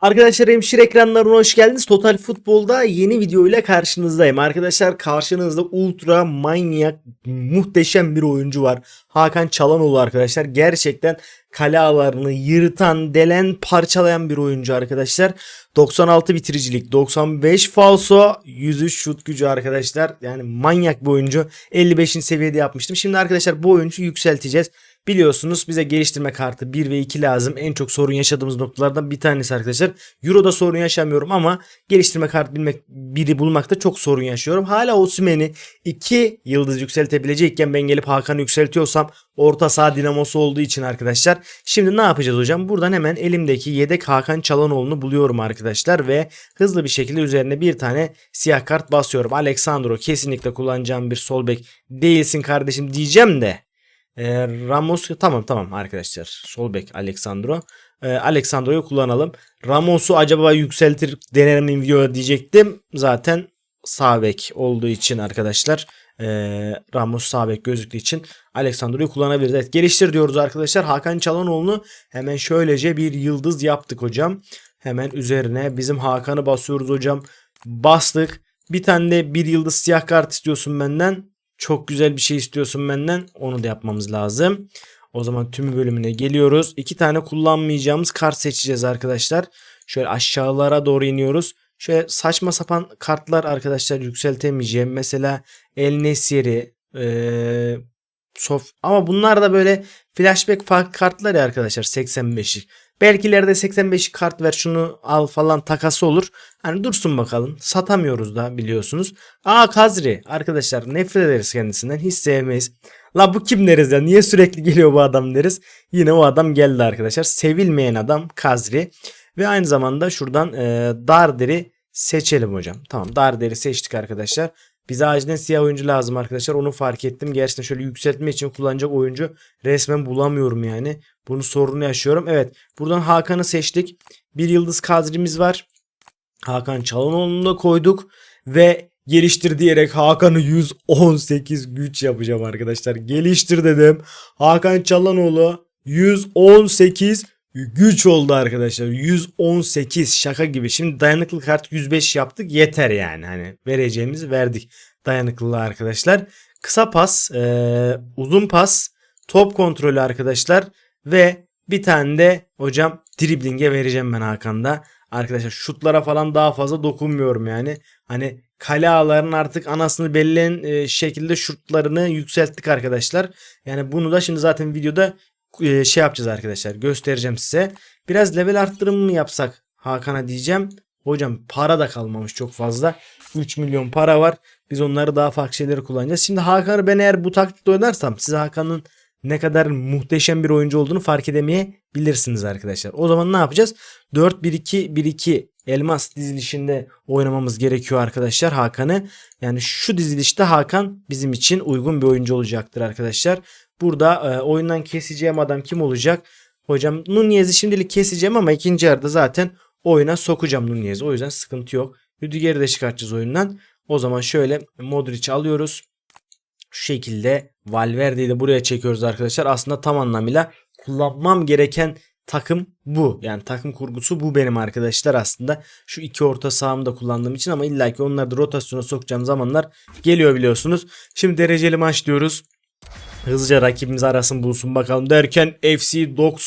Arkadaşlar hemşire ekranlarına hoş geldiniz. Total Futbol'da yeni video ile karşınızdayım. Arkadaşlar karşınızda ultra manyak muhteşem bir oyuncu var. Hakan Çalanoğlu arkadaşlar. Gerçekten kale ağlarını yırtan, delen, parçalayan bir oyuncu arkadaşlar. 96 bitiricilik, 95 falso, 103 şut gücü arkadaşlar. Yani manyak bir oyuncu. 55. seviyede yapmıştım. Şimdi arkadaşlar bu oyuncuyu yükselteceğiz. Biliyorsunuz bize geliştirme kartı 1 ve 2 lazım. En çok sorun yaşadığımız noktalardan bir tanesi arkadaşlar. Euro'da sorun yaşamıyorum ama geliştirme kartı bilmek biri bulmakta çok sorun yaşıyorum. Hala Osimhen'i 2 yıldız yükseltebilecekken ben gelip Hakan'ı yükseltiyorsam orta saha dinamosu olduğu için arkadaşlar. Şimdi ne yapacağız hocam? Buradan hemen elimdeki yedek Hakan Çalanoğlu'nu buluyorum arkadaşlar ve hızlı bir şekilde üzerine bir tane siyah kart basıyorum. Alexandro kesinlikle kullanacağım bir sol bek değilsin kardeşim diyeceğim de. Ee, Ramos tamam tamam arkadaşlar. Sol bek Alexandro. Ee, Alexandro'yu kullanalım. Ramos'u acaba yükseltir dener miyim video diyecektim. Zaten sağ bek olduğu için arkadaşlar. Ee, Ramos sağ bek gözüktüğü için Alexandro'yu kullanabiliriz. Evet, geliştir diyoruz arkadaşlar. Hakan Çalanoğlu'nu hemen şöylece bir yıldız yaptık hocam. Hemen üzerine bizim Hakan'ı basıyoruz hocam. Bastık. Bir tane de bir yıldız siyah kart istiyorsun benden. Çok güzel bir şey istiyorsun benden. Onu da yapmamız lazım. O zaman tüm bölümüne geliyoruz. İki tane kullanmayacağımız kart seçeceğiz arkadaşlar. Şöyle aşağılara doğru iniyoruz. Şöyle saçma sapan kartlar arkadaşlar yükseltemeyeceğim. Mesela El Nesiri, ee, Sof ama bunlar da böyle flashback farklı kartlar ya arkadaşlar 85'lik. Belki ileride 85 kart ver şunu al falan takası olur. Hani dursun bakalım. Satamıyoruz da biliyorsunuz. Aa Kazri arkadaşlar nefret ederiz kendisinden. Hiç sevmeyiz. La bu kim deriz ya? Niye sürekli geliyor bu adam deriz. Yine o adam geldi arkadaşlar. Sevilmeyen adam Kazri. Ve aynı zamanda şuradan e, Darder'i seçelim hocam. Tamam Darder'i seçtik arkadaşlar. Bize acilen siyah oyuncu lazım arkadaşlar. Onu fark ettim. Gerçekten şöyle yükseltme için kullanacak oyuncu resmen bulamıyorum yani. Bunu sorunu yaşıyorum. Evet buradan Hakan'ı seçtik. Bir yıldız kadrimiz var. Hakan Çalanoğlu'nu da koyduk. Ve geliştir diyerek Hakan'ı 118 güç yapacağım arkadaşlar. Geliştir dedim. Hakan Çalanoğlu 118 güç oldu arkadaşlar. 118 şaka gibi. Şimdi dayanıklı kart 105 yaptık. Yeter yani. Hani vereceğimizi verdik dayanıklılığı arkadaşlar. Kısa pas, e, uzun pas, top kontrolü arkadaşlar ve bir tane de hocam dribling'e vereceğim ben Hakan'da. Arkadaşlar şutlara falan daha fazla dokunmuyorum yani. Hani kale ağlarının artık anasını belirleyen e, şekilde şutlarını yükselttik arkadaşlar. Yani bunu da şimdi zaten videoda e, şey yapacağız arkadaşlar. Göstereceğim size. Biraz level arttırımı mı yapsak Hakan'a diyeceğim. Hocam para da kalmamış çok fazla. 3 milyon para var. Biz onları daha farklı şeyleri kullanacağız. Şimdi Hakan'ı ben eğer bu taktikte oynarsam size Hakan'ın ne kadar muhteşem bir oyuncu olduğunu fark edemeyebilirsiniz arkadaşlar. O zaman ne yapacağız? 4-1-2-1-2 elmas dizilişinde oynamamız gerekiyor arkadaşlar Hakan'ı. Yani şu dizilişte Hakan bizim için uygun bir oyuncu olacaktır arkadaşlar. Burada e, oyundan keseceğim adam kim olacak? Hocam Nunez'i şimdilik keseceğim ama ikinci yarıda zaten oyuna sokacağım Nunez'i. O yüzden sıkıntı yok. Rüdiger'i de çıkartacağız oyundan. O zaman şöyle Modric'i alıyoruz. Şu şekilde Valverde'yi de buraya çekiyoruz arkadaşlar. Aslında tam anlamıyla kullanmam gereken takım bu. Yani takım kurgusu bu benim arkadaşlar aslında. Şu iki orta sahamı da kullandığım için ama illaki onları da rotasyona sokacağım zamanlar geliyor biliyorsunuz. Şimdi dereceli maç diyoruz. Hızlıca rakibimiz arasın bulsun bakalım derken FC Dog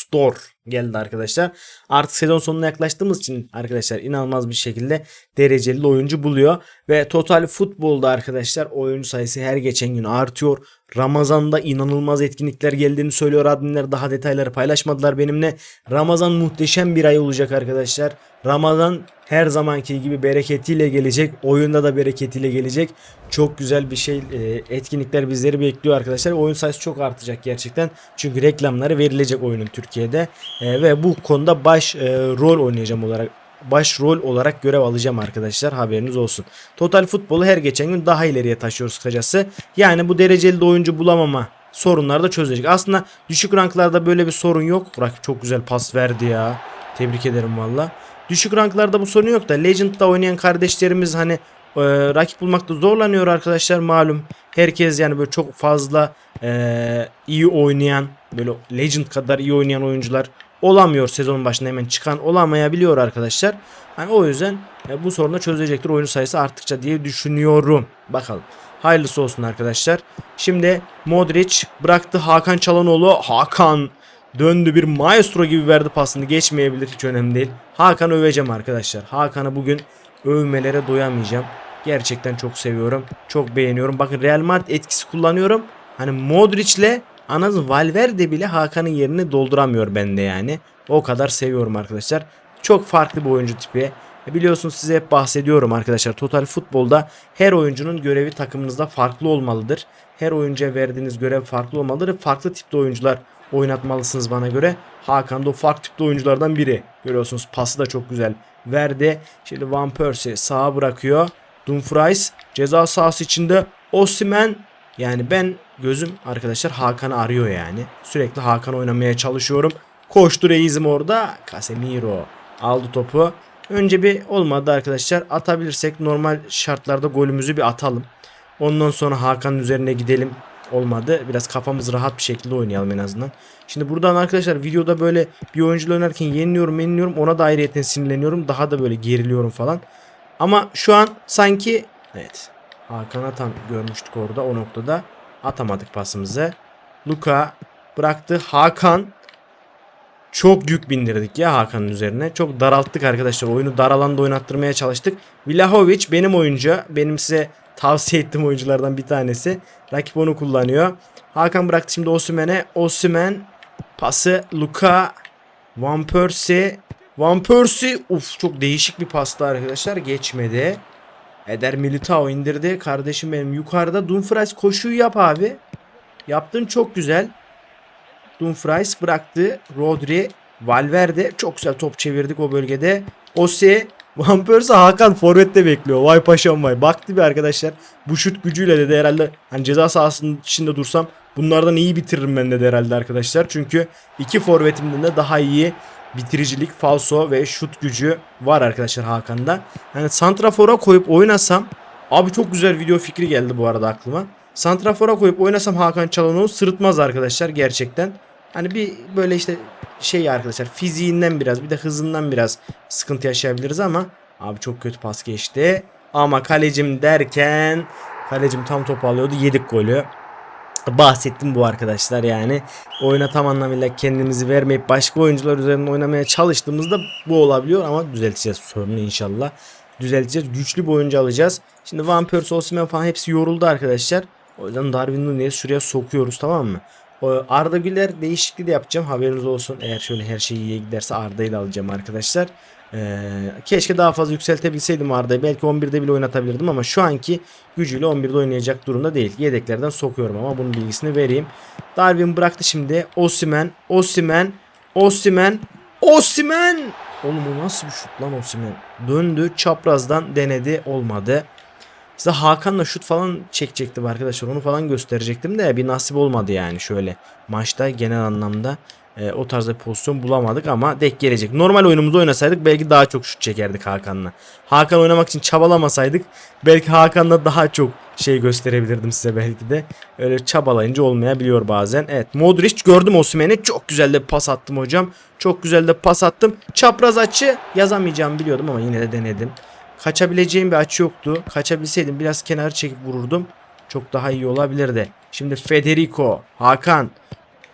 geldi arkadaşlar. Artık sezon sonuna yaklaştığımız için arkadaşlar inanılmaz bir şekilde dereceli oyuncu buluyor. Ve total futbolda arkadaşlar oyuncu sayısı her geçen gün artıyor. Ramazan'da inanılmaz etkinlikler geldiğini söylüyor adminler. Daha detayları paylaşmadılar benimle. Ramazan muhteşem bir ay olacak arkadaşlar. Ramazan her zamanki gibi bereketiyle gelecek. Oyunda da bereketiyle gelecek. Çok güzel bir şey. e, Etkinlikler bizleri bekliyor arkadaşlar. Oyun sayısı çok artacak gerçekten. Çünkü reklamları verilecek oyunun Türkiye'de. E, ve bu konuda baş e, rol oynayacağım olarak baş rol olarak görev alacağım arkadaşlar haberiniz olsun. Total futbolu her geçen gün daha ileriye taşıyoruz kısacası. Yani bu dereceli de oyuncu bulamama sorunları da çözecek. Aslında düşük ranklarda böyle bir sorun yok. Burak çok güzel pas verdi ya. Tebrik ederim valla. Düşük ranklarda bu sorun yok da Legend'da oynayan kardeşlerimiz hani e, rakip bulmakta zorlanıyor arkadaşlar malum. Herkes yani böyle çok fazla e, iyi oynayan böyle Legend kadar iyi oynayan oyuncular olamıyor sezonun başında hemen çıkan olamayabiliyor arkadaşlar. Hani o yüzden e, bu sorunu çözecektir oyuncu sayısı arttıkça diye düşünüyorum. Bakalım. Hayırlısı olsun arkadaşlar. Şimdi Modric bıraktı Hakan Çalanoğlu. Hakan döndü bir maestro gibi verdi pasını. Geçmeyebilir hiç önemli değil. Hakan'ı öveceğim arkadaşlar. Hakan'ı bugün övmelere doyamayacağım. Gerçekten çok seviyorum. Çok beğeniyorum. Bakın Real Madrid etkisi kullanıyorum. Hani Modric'le anasını Valverde bile Hakan'ın yerini dolduramıyor bende yani. O kadar seviyorum arkadaşlar. Çok farklı bir oyuncu tipi. E Biliyorsunuz size hep bahsediyorum arkadaşlar. Total futbolda her oyuncunun görevi takımınızda farklı olmalıdır. Her oyuncuya verdiğiniz görev farklı olmalıdır. Farklı tipte oyuncular oynatmalısınız bana göre. Hakan da o farklı tipte oyunculardan biri. Görüyorsunuz pası da çok güzel verdi. Şimdi Van Persie sağa bırakıyor. Dumfries ceza sahası içinde Osimhen yani ben gözüm arkadaşlar Hakan'ı arıyor yani. Sürekli Hakan oynamaya çalışıyorum. Koştu reizim orada. Casemiro aldı topu. Önce bir olmadı arkadaşlar. Atabilirsek normal şartlarda golümüzü bir atalım. Ondan sonra Hakan'ın üzerine gidelim. Olmadı. Biraz kafamız rahat bir şekilde oynayalım en azından. Şimdi buradan arkadaşlar videoda böyle bir oyuncuyla oynarken yeniliyorum yeniliyorum. Ona da ayrıyeten sinirleniyorum. Daha da böyle geriliyorum falan. Ama şu an sanki evet Hakan'a tam görmüştük orada o noktada. Atamadık pasımızı. Luka bıraktı. Hakan çok yük bindirdik ya Hakan'ın üzerine. Çok daralttık arkadaşlar. Oyunu dar alanda oynattırmaya çalıştık. Vlahovic benim oyuncu. Benim size tavsiye ettiğim oyunculardan bir tanesi. Rakip onu kullanıyor. Hakan bıraktı şimdi Osimhen'e. Osimhen pası Luka Van Persie Van Persie uf çok değişik bir pastı arkadaşlar. Geçmedi. Eder Militao indirdi. Kardeşim benim yukarıda Dumfries koşuyu yap abi. Yaptın çok güzel. Dumfries bıraktı. Rodri, Valverde çok güzel top çevirdik o bölgede. Ose, Van Persie Hakan forvette bekliyor. Vay paşam vay. Baktı bir arkadaşlar. Bu şut gücüyle dedi herhalde hani ceza sahasının içinde dursam bunlardan iyi bitiririm ben dedi herhalde arkadaşlar. Çünkü iki forvetimden de daha iyi bitiricilik, falso ve şut gücü var arkadaşlar Hakan'da. Yani santrafora koyup oynasam abi çok güzel video fikri geldi bu arada aklıma. Santrafora koyup oynasam Hakan Çalhanoğlu sırıtmaz arkadaşlar gerçekten. Hani bir böyle işte şey arkadaşlar fiziğinden biraz bir de hızından biraz sıkıntı yaşayabiliriz ama abi çok kötü pas geçti. Ama kalecim derken kalecim tam topu alıyordu yedik golü. Bahsettim bu arkadaşlar yani oyuna tam anlamıyla kendimizi vermeyip başka oyuncular üzerinde oynamaya çalıştığımızda bu olabiliyor ama düzelteceğiz sorunu inşallah. Düzelteceğiz. Güçlü bir oyuncu alacağız. Şimdi Van Persie, Osimhen falan hepsi yoruldu arkadaşlar. O yüzden Darwin Nunez'i şuraya sokuyoruz tamam mı? O Arda Güler değişikliği de yapacağım. Haberiniz olsun. Eğer şöyle her şey iyiye giderse Arda'yı da alacağım arkadaşlar. Ee, keşke daha fazla yükseltebilseydim Arda'yı. Belki 11'de bile oynatabilirdim ama şu anki gücüyle 11'de oynayacak durumda değil. Yedeklerden sokuyorum ama bunun bilgisini vereyim. Darwin bıraktı şimdi. Osimen, Osimen, Osimen, Osimen. Oğlum bu nasıl bir şut lan Osimen? Döndü çaprazdan denedi olmadı. Size Hakan'la şut falan çekecektim arkadaşlar. Onu falan gösterecektim de bir nasip olmadı yani şöyle. Maçta genel anlamda e, o tarzda bir pozisyon bulamadık ama dek gelecek. Normal oyunumuzu oynasaydık belki daha çok şut çekerdik Hakan'la. Hakan oynamak için çabalamasaydık belki Hakan'la daha çok şey gösterebilirdim size belki de. Öyle çabalayınca olmayabiliyor bazen. Evet Modric gördüm Osimhen'e çok güzel de pas attım hocam. Çok güzel de pas attım. Çapraz açı yazamayacağımı biliyordum ama yine de denedim. Kaçabileceğim bir açı yoktu. Kaçabilseydim biraz kenara çekip vururdum. Çok daha iyi olabilirdi. Şimdi Federico, Hakan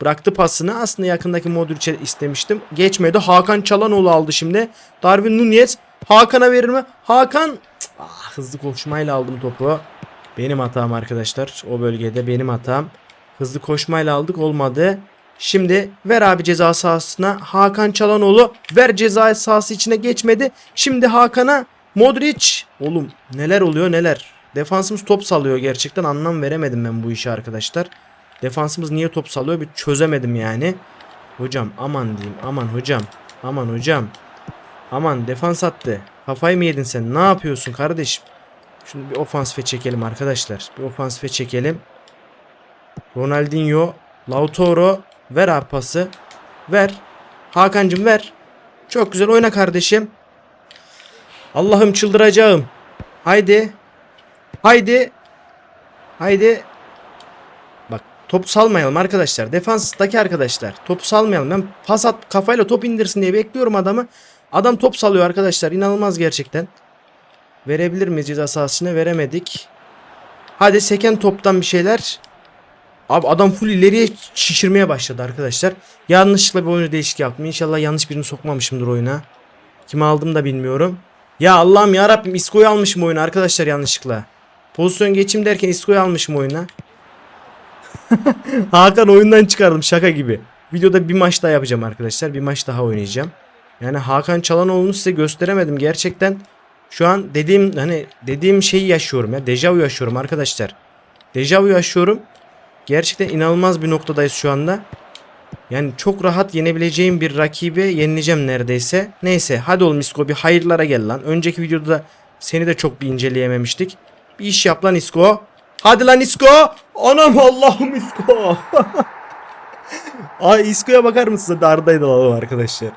bıraktı pasını. Aslında yakındaki Modric'e istemiştim. Geçmedi. Hakan Çalanoğlu aldı şimdi. Darwin Nunez Hakan'a verir mi? Hakan ah, hızlı koşmayla aldım topu. Benim hatam arkadaşlar. O bölgede benim hatam. Hızlı koşmayla aldık olmadı. Şimdi ver abi ceza sahasına. Hakan Çalanoğlu ver ceza sahası içine geçmedi. Şimdi Hakan'a Modric. Oğlum neler oluyor neler. Defansımız top salıyor gerçekten anlam veremedim ben bu işe arkadaşlar. Defansımız niye top salıyor bir çözemedim yani. Hocam aman diyeyim aman hocam. Aman hocam. Aman defans attı. Kafayı mı yedin sen? Ne yapıyorsun kardeşim? Şunu bir ofansife çekelim arkadaşlar. Bir ofansife çekelim. Ronaldinho, Lautaro ver abi pası. Ver. Hakan'cım ver. Çok güzel oyna kardeşim. Allah'ım çıldıracağım. Haydi. Haydi. Haydi. Bak Topu salmayalım arkadaşlar. Defanstaki arkadaşlar. Topu salmayalım. Ben pas at kafayla top indirsin diye bekliyorum adamı. Adam top salıyor arkadaşlar. İnanılmaz gerçekten. Verebilir miyiz ceza sahasına? Veremedik. Hadi seken toptan bir şeyler. Abi adam full ileriye şişirmeye başladı arkadaşlar. Yanlışlıkla bir oyunu değişik yaptım. İnşallah yanlış birini sokmamışımdır oyuna. Kimi aldım da bilmiyorum. Ya Allah'ım ya Rabbim Isco'yu almışım oyuna arkadaşlar yanlışlıkla. Pozisyon geçim derken Isco'yu almışım oyuna. Hakan oyundan çıkardım şaka gibi. Videoda bir maç daha yapacağım arkadaşlar. Bir maç daha oynayacağım. Yani Hakan Çalanoğlu'nu size gösteremedim. Gerçekten şu an dediğim hani dediğim şeyi yaşıyorum ya. Dejavu yaşıyorum arkadaşlar. Dejavu yaşıyorum. Gerçekten inanılmaz bir noktadayız şu anda. Yani çok rahat yenebileceğim bir rakibi yenileceğim neredeyse. Neyse hadi oğlum Isko bir hayırlara gel lan. Önceki videoda da seni de çok bir inceleyememiştik. Bir iş yap lan Isko. Hadi lan Isko. Anam Allah'ım Isko. Ay Isko'ya bakar mısınız? Dardaydı alalım arkadaşlar.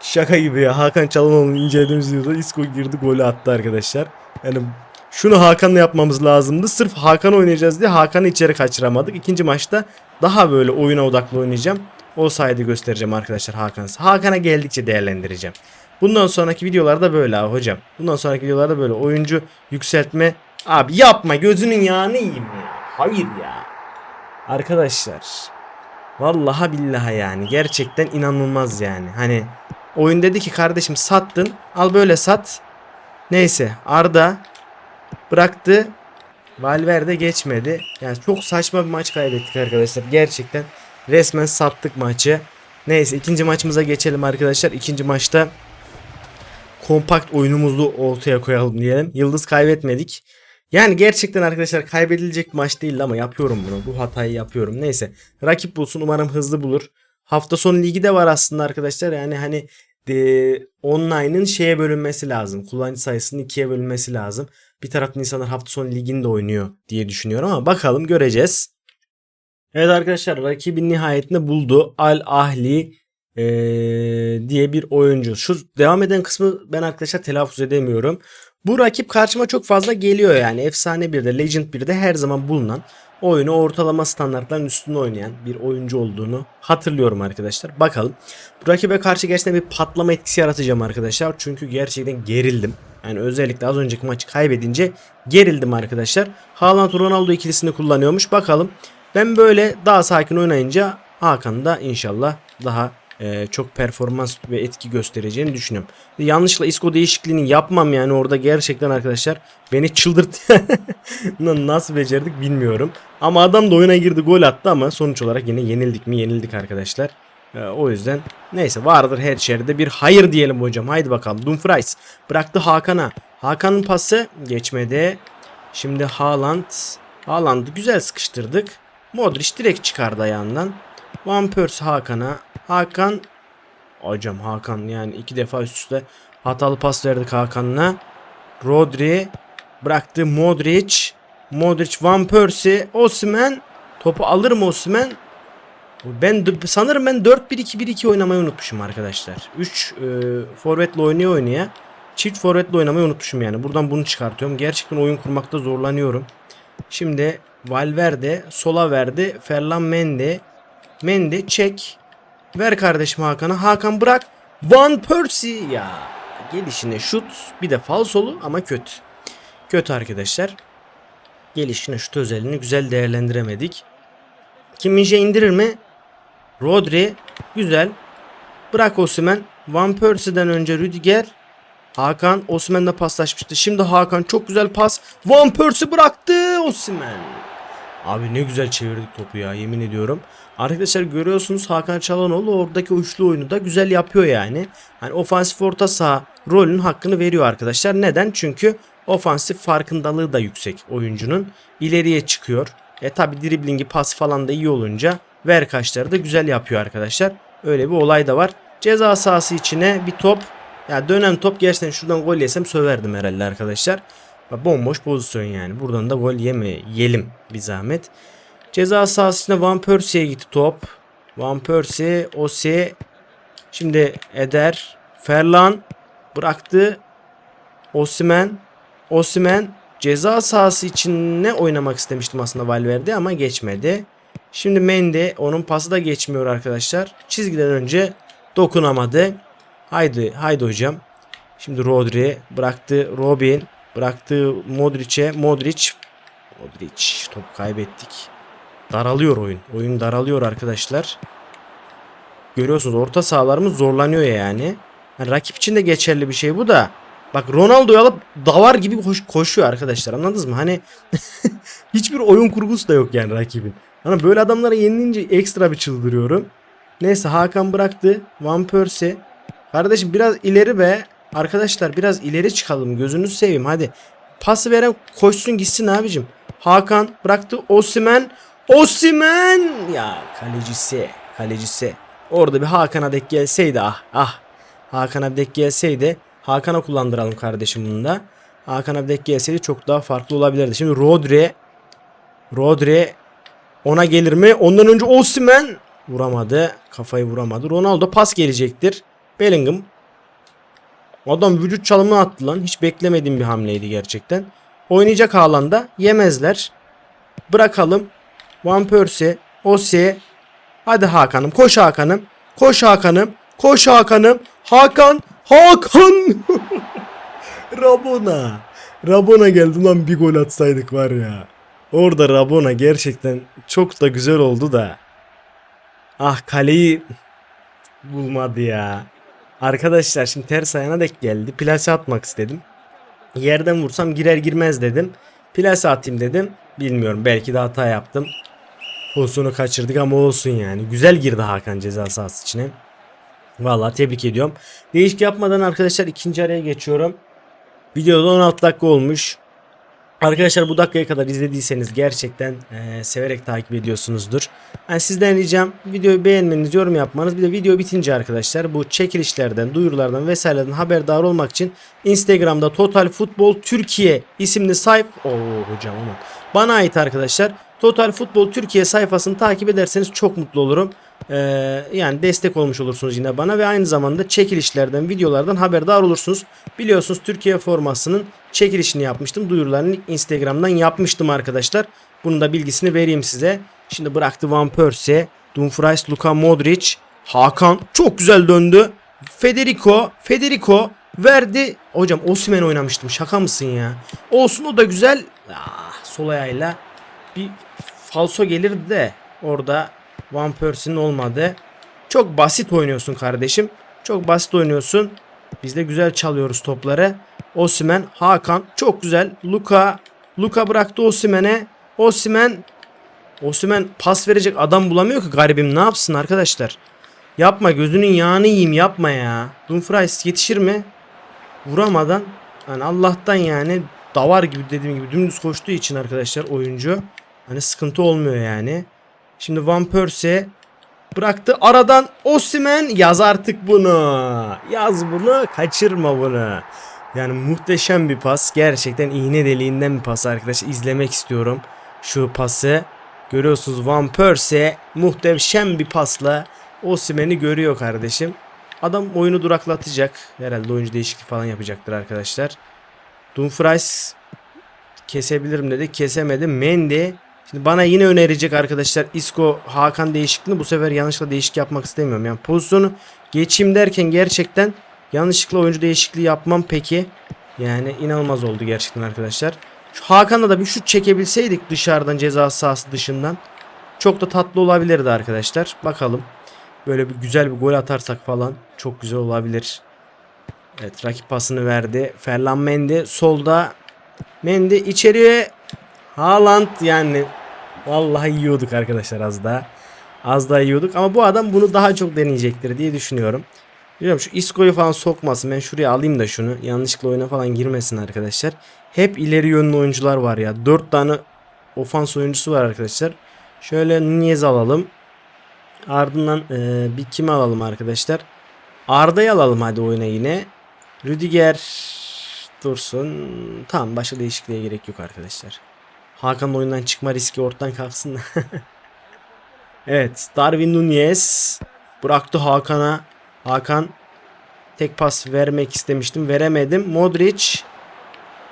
Şaka gibi ya. Hakan Çalhanoğlu'nu incelediğimiz videoda Isko girdi golü attı arkadaşlar. Yani şunu Hakan'la yapmamız lazımdı. Sırf Hakan oynayacağız diye Hakan'ı içeri kaçıramadık. İkinci maçta daha böyle oyuna odaklı oynayacağım. O sayede göstereceğim arkadaşlar Hakan'ı. Hakan'a geldikçe değerlendireceğim. Bundan sonraki videolarda böyle abi hocam. Bundan sonraki videolarda böyle oyuncu yükseltme. Abi yapma gözünün yağını yiyeyim ya. Hayır ya. Arkadaşlar. Vallahi billahi yani. Gerçekten inanılmaz yani. Hani oyun dedi ki kardeşim sattın. Al böyle sat. Neyse Arda bıraktı. Valverde geçmedi. Yani çok saçma bir maç kaybettik arkadaşlar. Gerçekten resmen sattık maçı. Neyse ikinci maçımıza geçelim arkadaşlar. İkinci maçta kompakt oyunumuzu ortaya koyalım diyelim. Yıldız kaybetmedik. Yani gerçekten arkadaşlar kaybedilecek maç değildi ama yapıyorum bunu. Bu hatayı yapıyorum. Neyse rakip bulsun umarım hızlı bulur. Hafta sonu ligi de var aslında arkadaşlar. Yani hani de, online'ın şeye bölünmesi lazım. Kullanıcı sayısının ikiye bölünmesi lazım. Bir taraftan insanlar hafta sonu liginde oynuyor diye düşünüyorum ama bakalım göreceğiz. Evet arkadaşlar rakibin nihayetinde buldu. Al Ahli ee, diye bir oyuncu. Şu devam eden kısmı ben arkadaşlar telaffuz edemiyorum. Bu rakip karşıma çok fazla geliyor yani. Efsane bir de Legend bir de her zaman bulunan oyunu ortalama standartların üstünde oynayan bir oyuncu olduğunu hatırlıyorum arkadaşlar. Bakalım. Bu rakibe karşı gerçekten bir patlama etkisi yaratacağım arkadaşlar. Çünkü gerçekten gerildim. Yani özellikle az önceki maçı kaybedince gerildim arkadaşlar. Haaland Ronaldo ikilisini kullanıyormuş. Bakalım. Ben böyle daha sakin oynayınca Hakan da inşallah daha e, çok performans ve etki göstereceğini düşünüyorum. Yanlışlıkla Isco değişikliğini yapmam yani orada gerçekten arkadaşlar beni çıldırttı. Nasıl becerdik bilmiyorum. Ama adam da oyuna girdi gol attı ama sonuç olarak yine yenildik mi yenildik arkadaşlar. E, o yüzden neyse vardır her şerde bir hayır diyelim hocam. Haydi bakalım Dumfries bıraktı Hakan'a. Hakan'ın pası geçmedi. Şimdi Haaland. Haaland'ı güzel sıkıştırdık. Modric direkt çıkardı ayağından. Van Persie Hakan'a. Hakan Hocam Hakan yani iki defa üst üste hatalı pas verdik Hakan'la. Rodri bıraktı Modric. Modric Van Persie Osimhen topu alır mı Osimhen? Ben sanırım ben 4-1-2-1-2 oynamayı unutmuşum arkadaşlar. 3 e, forvetle oynuyor oynaya. Çift forvetle oynamayı unutmuşum yani. Buradan bunu çıkartıyorum. Gerçekten oyun kurmakta zorlanıyorum. Şimdi Valverde sola verdi. Ferland Mendy. Mendy çek. Ver kardeşim Hakan'a. Hakan bırak. Van Persie ya. Gelişine şut. Bir de falsolu ama kötü. Kötü arkadaşlar. Gelişine şut özelliğini güzel değerlendiremedik. Kim Minje indirir mi? Rodri. Güzel. Bırak Osimhen. Van Persie'den önce Rüdiger. Hakan Osimhen'le paslaşmıştı. Şimdi Hakan çok güzel pas. Van Persie bıraktı Osimhen. Abi ne güzel çevirdik topu ya yemin ediyorum. Arkadaşlar görüyorsunuz Hakan Çalhanoğlu oradaki üçlü oyunu da güzel yapıyor yani. Hani ofansif orta saha rolünün hakkını veriyor arkadaşlar. Neden? Çünkü ofansif farkındalığı da yüksek oyuncunun. İleriye çıkıyor. E tabi driblingi pas falan da iyi olunca ver kaçları da güzel yapıyor arkadaşlar. Öyle bir olay da var. Ceza sahası içine bir top. Ya dönen top gerçekten şuradan gol yesem söverdim herhalde arkadaşlar. Bomboş pozisyon yani. Buradan da gol yeme yiyelim bir zahmet. Ceza sahasında Van Persie'ye gitti top. Van Persie, Ose. Şimdi Eder, Ferlan bıraktı. Osimen, Osimen ceza sahası için ne oynamak istemiştim aslında Valverde ama geçmedi. Şimdi Mendy onun pası da geçmiyor arkadaşlar. Çizgiden önce dokunamadı. Haydi haydi hocam. Şimdi Rodri bıraktı Robin bıraktı Modric'e Modric Modric top kaybettik. Daralıyor oyun. Oyun daralıyor arkadaşlar. Görüyorsunuz orta sahalarımız zorlanıyor yani. Yani rakip için de geçerli bir şey bu da. Bak Ronaldo'yu alıp davar gibi koş- koşuyor arkadaşlar anladınız mı? Hani hiçbir oyun kurgusu da yok yani rakibin. Hani böyle adamlara yenilince ekstra bir çıldırıyorum. Neyse Hakan bıraktı. Van Persie. Kardeşim biraz ileri be. Arkadaşlar biraz ileri çıkalım. Gözünüzü seveyim hadi. Pası veren koşsun gitsin abicim. Hakan bıraktı. Osimen. Osimen. Ya kalecisi. Kalecisi. Orada bir Hakan'a dek gelseydi ah ah. Hakan'a dek gelseydi. Hakan'a kullandıralım kardeşim bunu da. Hakan'a dek gelseydi çok daha farklı olabilirdi. Şimdi Rodri. Rodri ona gelir mi? Ondan önce Osimhen vuramadı. Kafayı vuramadı. Ronaldo pas gelecektir. Bellingham. Adam vücut çalımını attı lan. Hiç beklemediğim bir hamleydi gerçekten. Oynayacak alanda yemezler. Bırakalım. Van Persie. Osi. Hadi Hakan'ım. Koş Hakan'ım. Koş Hakan'ım. Koş Hakan'ım. Hakan. Hakan. Rabona. Rabona geldi lan bir gol atsaydık var ya. Orada Rabona gerçekten çok da güzel oldu da. Ah kaleyi bulmadı ya. Arkadaşlar şimdi ters ayağına dek geldi. Plase atmak istedim. Yerden vursam girer girmez dedim. Plase atayım dedim. Bilmiyorum belki de hata yaptım. Pozisyonu kaçırdık ama olsun yani. Güzel girdi Hakan ceza sahası içine. Vallahi tebrik ediyorum. Değişik yapmadan arkadaşlar ikinci araya geçiyorum. Videoda 16 dakika olmuş. Arkadaşlar bu dakikaya kadar izlediyseniz gerçekten eee, severek takip ediyorsunuzdur. Yani sizden ricam videoyu beğenmeniz, yorum yapmanız. Bir de video bitince arkadaşlar bu çekilişlerden, duyurulardan vesaireden haberdar olmak için Instagram'da Total Futbol Türkiye isimli sayfa... Oo hocam aman. Bana ait arkadaşlar. Total Futbol Türkiye sayfasını takip ederseniz çok mutlu olurum. Ee, yani destek olmuş olursunuz yine bana ve aynı zamanda çekilişlerden, videolardan haberdar olursunuz. Biliyorsunuz Türkiye formasının çekilişini yapmıştım. Duyurularını Instagram'dan yapmıştım arkadaşlar. Bunun da bilgisini vereyim size. Şimdi bıraktı Van Persie, Dumfries, Luka Modric, Hakan çok güzel döndü. Federico, Federico verdi. Hocam Osimhen oynamıştım. Şaka mısın ya? Olsun o da güzel. Ah, sol ayağıyla bir falso gelirdi de orada Van Persie'nin olmadı. Çok basit oynuyorsun kardeşim. Çok basit oynuyorsun. Biz de güzel çalıyoruz topları. Osimen, Hakan çok güzel. Luka, Luka bıraktı Osimen'e. Osimen Osimen pas verecek adam bulamıyor ki garibim. Ne yapsın arkadaşlar? Yapma gözünün yağını yiyeyim yapma ya. Dumfries yetişir mi? Vuramadan. Yani Allah'tan yani davar gibi dediğim gibi dümdüz koştuğu için arkadaşlar oyuncu. Hani sıkıntı olmuyor yani. Şimdi Van Persie bıraktı aradan Osimen yaz artık bunu. Yaz bunu kaçırma bunu. Yani muhteşem bir pas. Gerçekten iğne deliğinden bir pas arkadaşlar. izlemek istiyorum şu pası. Görüyorsunuz Van Persie muhteşem bir pasla Osimen'i görüyor kardeşim. Adam oyunu duraklatacak. Herhalde oyuncu değişikliği falan yapacaktır arkadaşlar. Dumfries kesebilirim dedi. Kesemedi. Mendy Şimdi bana yine önerecek arkadaşlar Isco Hakan değişikliğini bu sefer yanlışlıkla değişik yapmak istemiyorum. Yani pozisyonu geçeyim derken gerçekten yanlışlıkla oyuncu değişikliği yapmam peki. Yani inanılmaz oldu gerçekten arkadaşlar. Şu Hakan'la da bir şut çekebilseydik dışarıdan ceza sahası dışından çok da tatlı olabilirdi arkadaşlar. Bakalım. Böyle bir güzel bir gol atarsak falan çok güzel olabilir. Evet rakip pasını verdi. Ferland Mendy solda. Mendy içeriye Haaland yani vallahi yiyorduk arkadaşlar az daha. Az daha yiyorduk ama bu adam bunu daha çok deneyecektir diye düşünüyorum. Biliyorum şu Isco'yu falan sokmasın. Ben şuraya alayım da şunu. Yanlışlıkla oyuna falan girmesin arkadaşlar. Hep ileri yönlü oyuncular var ya. 4 tane ofans oyuncusu var arkadaşlar. Şöyle Nunez alalım. Ardından e, bir kimi alalım arkadaşlar. Arda'yı alalım hadi oyuna yine. Rüdiger dursun. Tamam başka değişikliğe gerek yok arkadaşlar. Hakan'ın oyundan çıkma riski ortadan kalksın. evet Darwin Nunez bıraktı Hakan'a. Hakan tek pas vermek istemiştim veremedim. Modric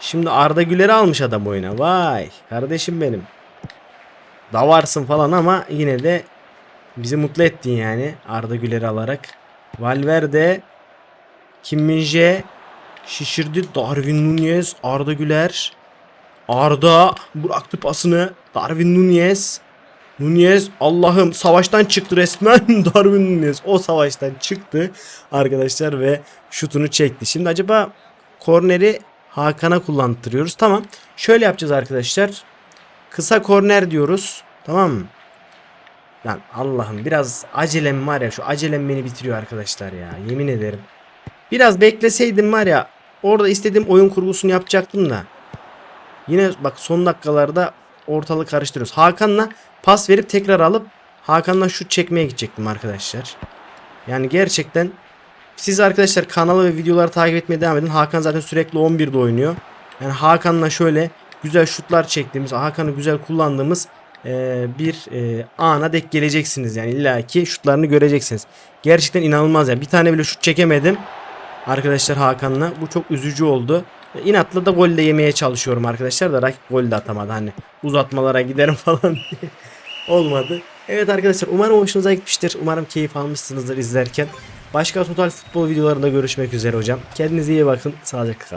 şimdi Arda Güler'i almış adam oyuna. Vay kardeşim benim. davarsın falan ama yine de bizi mutlu ettin yani Arda Güler'i alarak. Valverde, Kim Min-jae şişirdi. Darwin Nunez, Arda Güler. Arda bıraktı pasını. Darwin Nunez. Nunez Allah'ım savaştan çıktı resmen. Darwin Nunez o savaştan çıktı arkadaşlar ve şutunu çekti. Şimdi acaba korneri Hakan'a kullandırıyoruz. Tamam. Şöyle yapacağız arkadaşlar. Kısa korner diyoruz. Tamam mı? Lan Allah'ım biraz acelem var ya şu acelem beni bitiriyor arkadaşlar ya yemin ederim. Biraz bekleseydim var ya orada istediğim oyun kurgusunu yapacaktım da. Yine bak son dakikalarda ortalığı karıştırıyoruz. Hakan'la pas verip tekrar alıp Hakan'la şut çekmeye gidecektim arkadaşlar. Yani gerçekten siz arkadaşlar kanalı ve videoları takip etmeye devam edin. Hakan zaten sürekli 11'de oynuyor. Yani Hakan'la şöyle güzel şutlar çektiğimiz, Hakan'ı güzel kullandığımız e, bir e, ana dek geleceksiniz. Yani illaki şutlarını göreceksiniz. Gerçekten inanılmaz ya. Bir tane bile şut çekemedim. Arkadaşlar Hakan'la. Bu çok üzücü oldu. İnatla da gol de yemeye çalışıyorum arkadaşlar da rakip gol de atamadı. Hani uzatmalara giderim falan diye. Olmadı. Evet arkadaşlar umarım hoşunuza gitmiştir. Umarım keyif almışsınızdır izlerken. Başka total futbol videolarında görüşmek üzere hocam. Kendinize iyi bakın. Sağlıcakla kalın.